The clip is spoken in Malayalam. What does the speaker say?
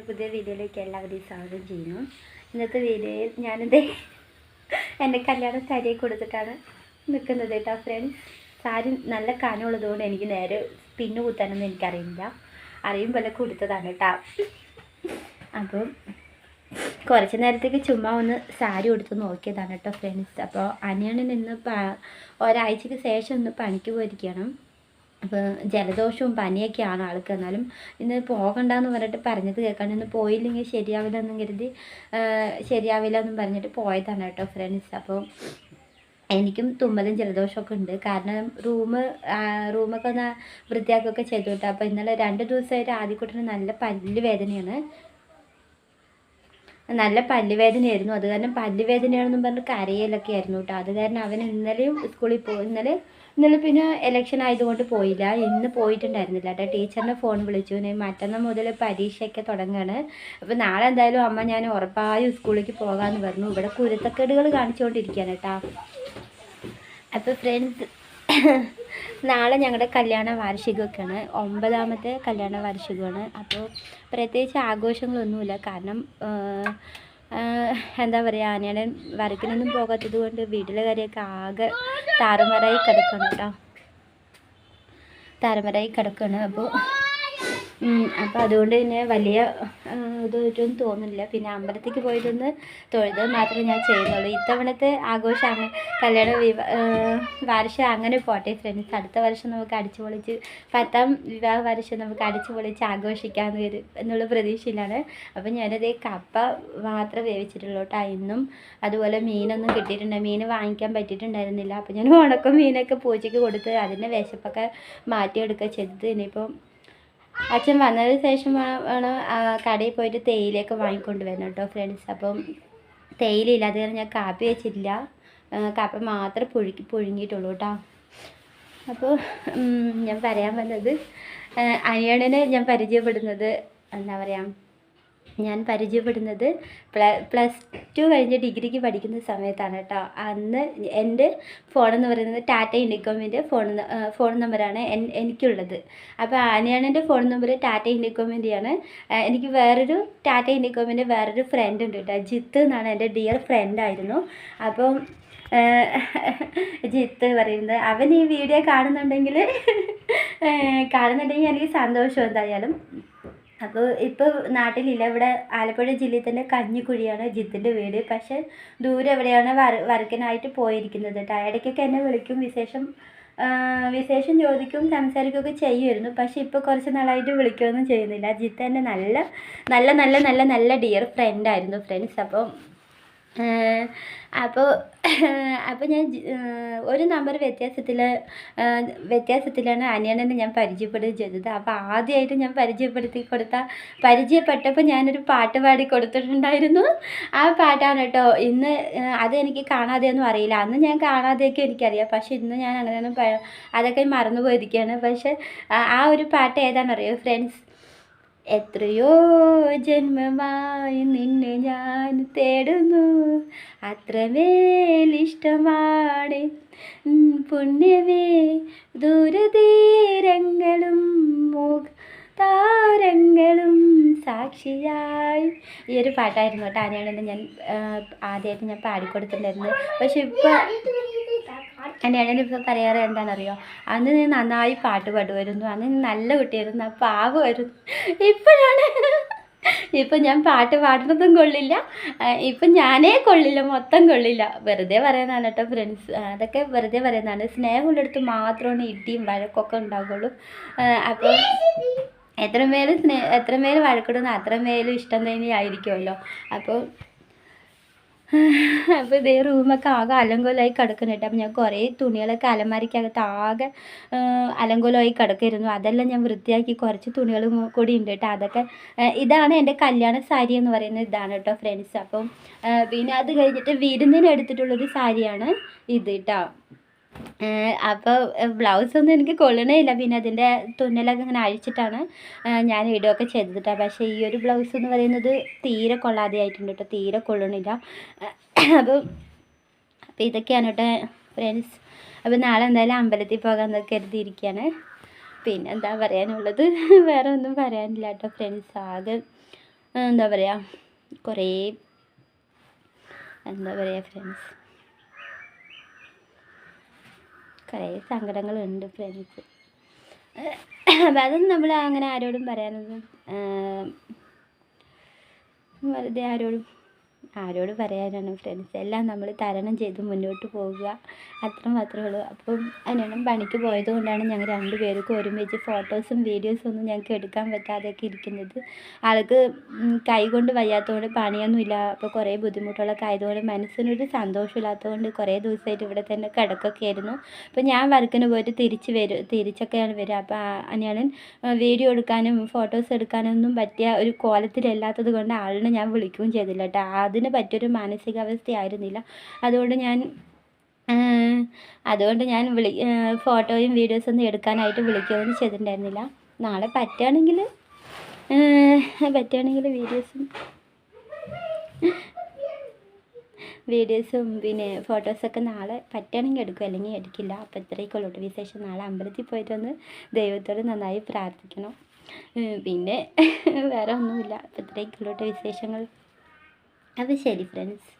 എന്റെ പുതിയ വീഡിയോയിലേക്ക് എല്ലാവരെയും സ്വാഗതം ചെയ്യുന്നു. ഇന്നത്തെ വീഡിയോയിൽ ഞാനിത് എന്റെ കല്യാണ സാരിയെ കൊടുത്തിട്ടാണ് നിൽക്കുന്നത് കേട്ടോ ഫ്രണ്ട്സ് സാരി നല്ല കനമുള്ളതുകൊണ്ട് എനിക്ക് നേരെ പിന്നു കുത്താനൊന്നും എനിക്കറിയില്ല. അറിയും പോലെ കൊടുത്തതാണ് കേട്ടോ. അപ്പം കുറച്ച് നേരത്തേക്ക് ചുമ്മാ ഒന്ന് സാരി കൊടുത്ത് നോക്കിയതാണ് കേട്ടോ ഫ്രണ്ട്സ് അപ്പോൾ അനിയണിൽ ഒരാഴ്ചക്ക് ഒരാഴ്ചയ്ക്ക് ശേഷം ഒന്ന് പണിക്ക് പോയിരിക്കണം അപ്പോൾ ജലദോഷവും പനിയൊക്കെയാണ് ആൾക്ക്. എന്നാലും ഇന്ന് പോകണ്ടെന്ന് പറഞ്ഞിട്ട് പറഞ്ഞത് കേൾക്കാണ്ട് ഇന്ന് പോയില്ലെങ്കിൽ ശരിയാവില്ല എന്നും കരുതി ശരിയാവില്ല എന്നും പറഞ്ഞിട്ട് പോയതാണ് കേട്ടോ ഫ്രണ്ട്സ് അപ്പോൾ എനിക്കും തുമ്മലും ജലദോഷമൊക്കെ ഉണ്ട്. കാരണം റൂം റൂമൊക്കെ ഒന്ന് വൃത്തിയാക്കുകയൊക്കെ ചെയ്തു കേട്ടോ. അപ്പോൾ ഇന്നലെ രണ്ട് ദിവസമായിട്ട് ആദ്യക്കുട്ടിന് നല്ല പല്ല് വേദനയാണ് നല്ല പല്ലുവേദനയായിരുന്നു. അത് കാരണം പല്ലുവേദനയാണെന്നും പറഞ്ഞ് കരയലൊക്കെ ആയിരുന്നു കേട്ടോ. അത് കാരണം അവൻ ഇന്നലെയും സ്കൂളിൽ പോയി ഇന്നലെ ഇന്നലെ പിന്നെ എലക്ഷൻ ആയതുകൊണ്ട് പോയില്ല. ഇന്ന് പോയിട്ടുണ്ടായിരുന്നില്ല കേട്ടോ ടീച്ചറിനെ ഫോൺ വിളിച്ചു. മറ്റന്നാൾ മുതൽ പരീക്ഷയൊക്കെ തുടങ്ങുകയാണ് അപ്പോൾ നാളെ എന്തായാലും അമ്മ ഞാൻ ഉറപ്പായും സ്കൂളിലേക്ക് പോകാമെന്ന് പറഞ്ഞു. ഇവിടെ കുരുത്തക്കേടുകൾ കാണിച്ചുകൊണ്ടിരിക്കുകയാണ് കേട്ടോ അപ്പോൾ ഫ്രണ്ട്സ് നാളെ ഞങ്ങളുടെ കല്യാണ വാർഷികമൊക്കെയാണ്. ഒമ്പതാമത്തെ കല്യാണ വാർഷികമാണ്. അപ്പോൾ പ്രത്യേകിച്ച് ആഘോഷങ്ങളൊന്നുമില്ല. കാരണം എന്താ പറയുക ആനയുടെ വരക്കിനൊന്നും പോകാത്തത് കൊണ്ട് വീട്ടിലെ കാര്യമൊക്കെ ആകെ താറുമാറായി കിടക്കണം കേട്ടോ. താറുമാറായി കിടക്കണം. അപ്പോൾ അപ്പോൾ അതുകൊണ്ട് തന്നെ വലിയ ഇതൊന്നും തോന്നുന്നില്ല. പിന്നെ അമ്പലത്തേക്ക് പോയിട്ടൊന്ന് തൊഴുത് മാത്രമേ ഞാൻ ചെയ്യുന്നുള്ളൂ. ഇത്തവണത്തെ ആഘോഷമാണ് കല്യാണ വിവാ വർഷം അങ്ങനെ പോട്ടെ ഫ്രണ്ട്സ് അടുത്ത വർഷം നമുക്ക് അടിച്ചു പൊളിച്ച് പത്താം വിവാഹ വർഷം നമുക്ക് അടിച്ചു പൊളിച്ച് ആഘോഷിക്കാമെന്ന് വരും എന്നുള്ള പ്രതീക്ഷയിലാണ്. അപ്പോൾ ഞാനത് കപ്പ മാത്രം വേവിച്ചിട്ടുള്ളൂ കേട്ടോ. ഇന്നും അതുപോലെ മീനൊന്നും കിട്ടിയിട്ടുണ്ട്. മീൻ വാങ്ങിക്കാൻ പറ്റിയിട്ടുണ്ടായിരുന്നില്ല. അപ്പോൾ ഞാൻ ഉണക്കം മീനൊക്കെ പൂച്ചയ്ക്ക് കൊടുത്ത് അതിന്റെ വിശപ്പൊക്കെ മാറ്റിയെടുക്കുക ചെയ്തത് ഇനിയിപ്പോൾ അച്ഛൻ വന്നതിന് ശേഷം വേണം കടയിൽ പോയിട്ട് തേയിലയൊക്കെ വാങ്ങിക്കൊണ്ട് വരണം കേട്ടോ ഫ്രണ്ട്സ് അപ്പം തേയിലയില്ല അത് കാരണം ഞാൻ കാപ്പി വെച്ചിട്ടില്ല. കാപ്പി മാത്രം പുഴുക്കി പുഴുങ്ങിയിട്ടുള്ളൂ കേട്ടോ അപ്പോൾ ഞാൻ പറയാൻ വന്നത് അനിയണിനെ ഞാൻ പരിചയപ്പെടുന്നത് എന്താ പറയുക ഞാൻ പരിചയപ്പെടുന്നത് പ്ല പ്ലസ് ടു കഴിഞ്ഞ് ഡിഗ്രിക്ക് പഠിക്കുന്ന സമയത്താണ് കേട്ടോ. അന്ന് എന്റെ ഫോണെന്ന് പറയുന്നത് ടാറ്റ ഇൻഡിക്കോമിന്റെ ഫോൺ ഫോൺ നമ്പറാണ് എനിക്കുള്ളത്. അപ്പോൾ ആനയാണെന്റെ ഫോൺ നമ്പർ ടാറ്റ ഇൻഡിക്കോമിന്റെയാണ് എനിക്ക് വേറൊരു ടാറ്റ ഇൻഡിക്കോമിന്റെ വേറൊരു ഫ്രണ്ട് ഉണ്ട് കേട്ടോ. ജിത്ത് എന്നാണ് എന്റെ ഡിയർ ഫ്രണ്ടായിരുന്നു. അപ്പം ജിത്ത് പറയുന്നത് അവൻ ഈ വീഡിയോ കാണുന്നുണ്ടെങ്കിൽ കാണുന്നുണ്ടെങ്കിൽ എനിക്ക് സന്തോഷം എന്തായാലും. അപ്പോൾ ഇപ്പോൾ നാട്ടിലില്ല. ഇവിടെ ആലപ്പുഴ ജില്ലയിൽ തന്നെ കഞ്ഞിക്കുഴിയാണ് ജിത്തിന്റെ വീട്. പക്ഷെ ദൂരെ എവിടെയാണ് വർ വർക്കിനായിട്ട് പോയിരിക്കുന്നത് കേട്ടോ. ഇടയ്ക്കൊക്കെ എന്നെ വിളിക്കും വിശേഷം വിശേഷം ചോദിക്കും സംസാരിക്കുകയൊക്കെ ചെയ്യുമായിരുന്നു. പക്ഷെ ഇപ്പോൾ കുറച്ച് നാളായിട്ട് വിളിക്കുകയൊന്നും ചെയ്യുന്നില്ല. ജിത്ത് എന്റെ നല്ല നല്ല നല്ല നല്ല നല്ല ഡിയർ ഫ്രണ്ടായിരുന്നു ഫ്രണ്ട്സ് അപ്പോൾ അപ്പോൾ അപ്പോൾ ഞാൻ ഒരു നമ്പർ വ്യത്യാസത്തിൽ വ്യത്യാസത്തിലാണ് അനിയണ്ണനെ ഞാൻ പരിചയപ്പെടുകയും ചെയ്തത്. അപ്പോൾ ആദ്യമായിട്ട് ഞാൻ പരിചയപ്പെടുത്തി കൊടുത്ത പരിചയപ്പെട്ടപ്പോൾ ഞാനൊരു പാട്ട് പാടി കൊടുത്തിട്ടുണ്ടായിരുന്നു. ആ പാട്ടാണ് കേട്ടോ. ഇന്ന് അതെനിക്ക് കാണാതെയൊന്നും അറിയില്ല. അന്ന് ഞാൻ കാണാതെയൊക്കെ എനിക്കറിയാം. പക്ഷേ ഇന്ന് ഞാൻ അങ്ങനെയൊന്നും അതൊക്കെ മറന്നു പോയിരിക്കുകയാണ് പക്ഷേ ആ ഒരു പാട്ട് ഏതാണെന്നറിയോ? ഫ്രണ്ട്സ് എത്രയോ ജന്മമായി നിന്നെ ഞാൻ തേടുന്നു. ഉം, പുണ്യമേ ദൂരതീരങ്ങളും താരങ്ങളും സാക്ഷിയായി. ഈ ഒരു പാട്ടായിരുന്നു കേട്ടോ. ആനയാണെന്ന് ഞാൻ ആദ്യമായിട്ട് ഞാൻ പാടിക്കൊടുത്തിട്ടുണ്ടായിരുന്നു പക്ഷെ ഇപ്പോൾ എന്റെ ഇപ്പോൾ പറയാറ് എന്താണെന്നറിയോ? അന്ന് നീ നന്നായി പാട്ട് പാടുമായിരുന്നു. അന്ന് നീ നല്ല കുട്ടിയായിരുന്നു. ആ പാവമായിരുന്നു. ഇപ്പോഴാണ്. ഇപ്പം ഞാൻ പാട്ട് പാടുന്നതും കൊള്ളില്ല. ഇപ്പം ഞാനേ കൊള്ളില്ല. മൊത്തം കൊള്ളില്ല. വെറുതെ പറയുന്നതാണ് കേട്ടോ ഫ്രണ്ട്സ് അതൊക്കെ വെറുതെ പറയുന്നതാണ്. സ്നേഹമുള്ളിടത്ത് മാത്രമാണ് ഇടിയും വഴക്കൊക്കെ ഉണ്ടാവുള്ളൂ. അപ്പോൾ എത്രമേൽ സ്നേ എത്രമേൽ വഴക്കിടുന്നു അത്രമേലും ഇഷ്ടം തന്നെയായിരിക്കുമല്ലോ. അപ്പോൾ അപ്പോൾ ഇതേ റൂമൊക്കെ ആകെ അലങ്കോലമായി കിടക്കുന്നുണ്ട് അപ്പോൾ ഞാൻ കുറേ തുണികളൊക്കെ അലമാരിക്കകത്ത് ആകെ അലങ്കോലമായി കിടക്കായിരുന്നു അതെല്ലാം ഞാൻ വൃത്തിയാക്കി കുറച്ച് തുണികൾ കൂടി ഉണ്ട് കേട്ടോ. അതൊക്കെ ഇതാണ് എന്റെ കല്യാണ സാരി എന്ന് പറയുന്നത് ഇതാണ് കേട്ടോ ഫ്രണ്ട്സ്. അപ്പം പിന്നെ അത് കഴിഞ്ഞിട്ട് വിരുന്നിന് എടുത്തിട്ടുള്ളൊരു സാരിയാണ് ഇത് കേട്ടോ. അപ്പോൾ ബ്ലൗസ് ഒന്നും എനിക്ക് കൊള്ളണേയില്ല. പിന്നെ അതിന്റെ തുന്നലൊക്കെ ഇങ്ങനെ അഴിച്ചിട്ടാണ് ഞാൻ ഇടുകയൊക്കെ ചെയ്തിട്ട്. പക്ഷേ ഈ ഒരു ബ്ലൗസ് എന്ന് പറയുന്നത് തീരെ കൊള്ളാതെ ആയിട്ടുണ്ട് കേട്ടോ. തീരെ കൊള്ളണില്ല. അപ്പോൾ അപ്പോൾ ഇതൊക്കെയാണ് കേട്ടോ ഫ്രണ്ട്സ് അപ്പോൾ നാളെ എന്തായാലും അമ്പലത്തിൽ പോകാമെന്നൊക്കെ കരുതിയിരിക്കുകയാണ്. പിന്നെ എന്താ പറയാനുള്ളത്? വേറെ ഒന്നും പറയാനില്ല കേട്ടോ ഫ്രണ്ട്സ് ആകെ എന്താ പറയുക കുറേ എന്താ പറയുക ഫ്രണ്ട്സ് കുറേ സങ്കടങ്ങളുണ്ട് ഫ്രണ്ട്സ്. അപ്പം അതൊന്നും നമ്മൾ അങ്ങനെ ആരോടും പറയാനൊന്നും വെറുതെ ആരോടും ആരോട് പറയാനാണ് ഫ്രണ്ട്സ് എല്ലാം നമ്മൾ തരണം ചെയ്ത് മുന്നോട്ട് പോവുക. അത്ര മാത്രമേ ഉള്ളൂ. അപ്പം അനിയനും പണിക്ക് പോയത് കൊണ്ടാണ് ഞങ്ങൾ രണ്ടുപേർക്കും ഒരുമിച്ച് ഫോട്ടോസും വീഡിയോസും ഒന്നും ഞങ്ങൾക്ക് എടുക്കാൻ പറ്റാതെയൊക്കെ ഇരിക്കുന്നത്. ആൾക്ക് കൈകൊണ്ട് വയ്യാത്തതുകൊണ്ട് പണിയൊന്നുമില്ല അപ്പോൾ കുറേ ബുദ്ധിമുട്ടുകളൊക്കെ ആയതുകൊണ്ട് മനസ്സിനൊരു സന്തോഷമില്ലാത്തതുകൊണ്ട് കുറേ ദിവസമായിട്ട് ഇവിടെ തന്നെ കിടക്കൊക്കെ ആയിരുന്നു. അപ്പോൾ ഞാൻ വർക്കിന് പോയിട്ട് തിരിച്ച് വരും തിരിച്ചൊക്കെയാണ് വരിക. അപ്പോൾ അനിയണൻ വീഡിയോ എടുക്കാനും ഫോട്ടോസ് എടുക്കാനൊന്നും പറ്റിയ ഒരു കോലത്തിലല്ലാത്തത് കൊണ്ട് ആളിനെ ഞാൻ വിളിക്കുകയും ചെയ്തില്ല കേട്ടോ. അതിന് പറ്റിയൊരു മാനസികാവസ്ഥയായിരുന്നില്ല. അതുകൊണ്ട് ഞാൻ അതുകൊണ്ട് ഞാൻ വിളി ഫോട്ടോയും വീഡിയോസൊന്നും എടുക്കാനായിട്ട് വിളിക്കുകയൊന്നും ചെയ്തിട്ടുണ്ടായിരുന്നില്ല. നാളെ പറ്റുകയാണെങ്കിൽ പറ്റുകയാണെങ്കിൽ വീഡിയോസും വീഡിയോസും പിന്നെ ഫോട്ടോസൊക്കെ നാളെ പറ്റുകയാണെങ്കിൽ എടുക്കും. അല്ലെങ്കിൽ എടുക്കില്ല. അപ്പോൾ ഇത്രയൊക്കെ ഉള്ളൂ. കേട്ടോ വിശേഷം നാളെ അമ്പലത്തിൽ പോയിട്ടൊന്ന് ദൈവത്തോട് നന്നായി പ്രാർത്ഥിക്കണം. പിന്നെ വേറെ ഒന്നുമില്ല. അപ്പോൾ ഇത്രയൊക്കെ ഉള്ളൂ. വിശേഷങ്ങൾ. അപ്പോൾ ശരി ഫ്രണ്ട്സ്